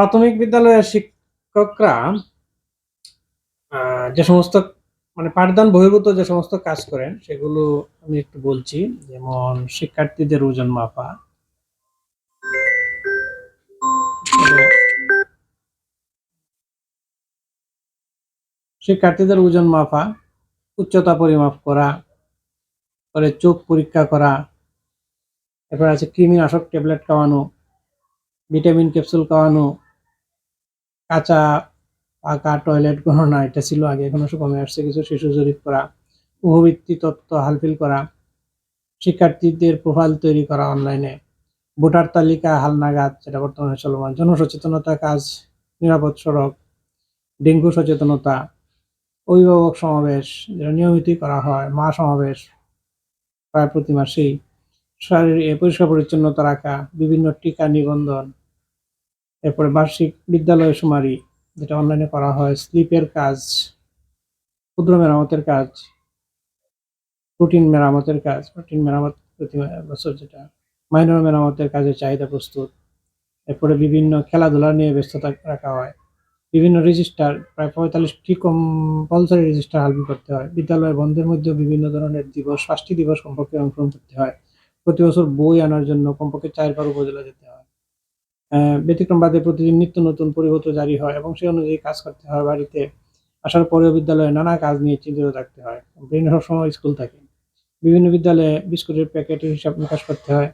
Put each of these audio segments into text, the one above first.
প্রাথমিক বিদ্যালয়ের শিক্ষকরা যে সমস্ত মানে পাঠদান বহির্ভূত যে সমস্ত কাজ করেন, সেগুলো আমি একটু বলছি। যেমন শিক্ষার্থীদের ওজন মাপা। শিক্ষার্থীদের ওজন মাপা, উচ্চতা পরিমাপ করা, পরে চোখ পরীক্ষা করা, এরপর আছে কৃমিনাশক ট্যাবলেট খাওয়ানো, ভিটামিন ক্যাপসুল খাওয়ানো কাঁচা পাকা টয়লেট গণনা এটা ছিল আগে, এখন সব কমে আসছে। কিছু শিশু জরিপ করা, উপবৃত্তি তত্ত্ব হালফিল করা, শিক্ষার্থীদের প্রোফাইল তৈরি করা অনলাইনে ভোটার তালিকা, হালনাগাদ, যেটা বর্তমানে চলমান। জনসচেতনতা কাজ, নিরাপদ সড়ক, ডেঙ্গু সচেতনতা, অভিভাবক সমাবেশ, যেটা নিয়মিতই করা হয়, মা সমাবেশ, প্রায় প্রতি মাসেই। শারীরিক, পরিষ্কার পরিচ্ছন্নতা রাখা, বিভিন্ন টিকা নিবন্ধন এরপরে বার্ষিক বিদ্যালয় সুমারি যেটা অনলাইনে করা হয় স্লিপের কাজ, ক্ষুদ্র মেরামতের কাজ রুটিন মেরামতের কাজ রুটিন মেরামত প্রতি বছর যেটা মাইনর মেরামতের কাজে চাহিদা প্রস্তুত। এরপরে বিভিন্ন খেলাধুলা নিয়ে ব্যস্ততা রাখা হয়। বিভিন্ন রেজিস্টার প্রায় পঁয়তাল্লিশটি কম্পালসারি রেজিস্টার হালবি করতে হয়। বিদ্যালয় বন্ধের মধ্যে বিভিন্ন ধরনের দিবস, পাঁচটি দিবস কমপক্ষে অংশগ্রহণ করতে হয়। প্রতি বছর বই আনার জন্য কমপক্ষে চারবার উপজেলা যেতে হয়। ব্যতিক্রম বাদে প্রতিদিন নিত্য নতুন পরিবর্ত জারি হয় এবং সেই অনুযায়ী কাজ করতে হয় বাড়িতে। আসার পরেও বিদ্যালয়ে নানা কাজ নিয়ে চিন্তিত থাকতে হয়। বিভিন্ন সবসময় স্কুল থাকে। বিভিন্ন বিদ্যালয়ে বিস্কুটের প্যাকেটের হিসাব নিকাশ করতে হয়।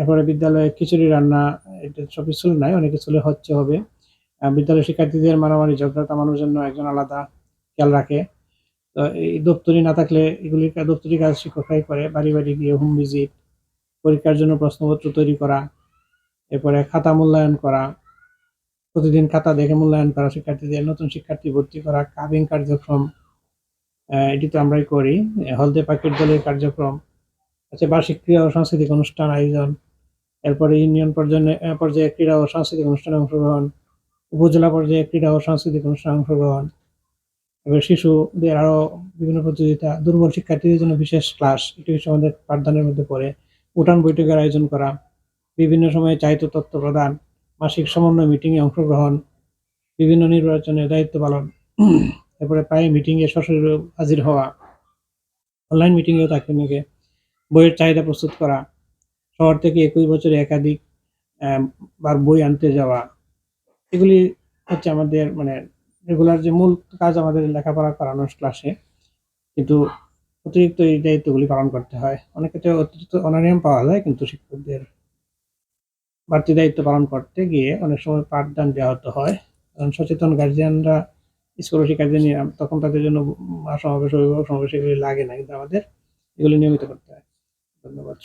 এরপরে বিদ্যালয়ে খিচুড়ি রান্না, এটা সব স্কুলে নাই, অনেক স্কুলে হচ্ছে, হবে। বিদ্যালয়ের শিক্ষার্থীদের মারামারি, ঝগড়া থামানোর জন্য একজন আলাদা খেয়াল রাখে। তো এই দপ্তরি না থাকলে এগুলি দপ্তরি কাজ শিক্ষকরাই করে। বাড়ি বাড়ি গিয়ে হোম ভিজিট, পরীক্ষার জন্য প্রশ্নপত্র তৈরি করা এরপরে খাতা মূল্যায়ন করা, প্রতিদিন খাতা দেখে মূল্যায়ন করা, শিক্ষার্থীদের নতুন শিক্ষার্থী ভর্তি করা কাবিং কার্যক্রম এটি তো আমরাই করি, হলদে পাখির দলের কার্যক্রম, আছে বার্ষিক ক্রীড়া ও সাংস্কৃতিক অনুষ্ঠান আয়োজন, এরপরে ইউনিয়ন পর্যায়ে পর্যায়ে ক্রীড়া ও সাংস্কৃতিক অনুষ্ঠানে অংশগ্রহণ, উপজেলা পর্যায়ে ক্রীড়া ও সাংস্কৃতিক অনুষ্ঠানে অংশগ্রহণ এবার শিশুদের আরও বিভিন্ন প্রতিযোগিতা, দুর্বল শিক্ষার্থীদের জন্য বিশেষ ক্লাস এটি হচ্ছে আমাদের পাঠদানের মধ্যে পড়ে, উঠান বৈঠকের আয়োজন করা বিভিন্ন সময়ে চাহিত তথ্য প্রদান, মাসিক সমন্বয় মিটিংয়ে অংশগ্রহণ, বিভিন্ন নির্বাচনের দায়িত্ব পালন, এরপরে প্রায় মিটিংয়ে সশরীরে হাজির হওয়া অনলাইন মিটিংয়েও তাকে নাকি বইয়ের চাহিদা প্রস্তুত করা, শহর থেকে একুশ বছরে একাধিক বার বই আনতে যাওয়া, এগুলি হচ্ছে আমাদের মানে রেগুলার যে মূল কাজ আমাদের লেখাপড়া করানোর ক্লাসে কিন্তু অতিরিক্ত এই দায়িত্বগুলি পালন করতে হয়। অনেক ক্ষেত্রে অতিরিক্ত অনারিয়াম পাওয়া যায় কিন্তু শিক্ষকদের। বাড়তি দায়িত্ব পালন করতে গিয়ে অনেক সময় পাঠদান ব্যাহত হয়। কারণ সচেতন গার্জিয়ানরা স্কলারশিপ শিক্ষার্থী নিয়ে তখন তাদের জন্য সমাবেশ, অভিভাবক সমাবেশ এগুলি লাগে না। কিন্তু আমাদের এগুলি নিয়মিত করতে হয়। ধন্যবাদ।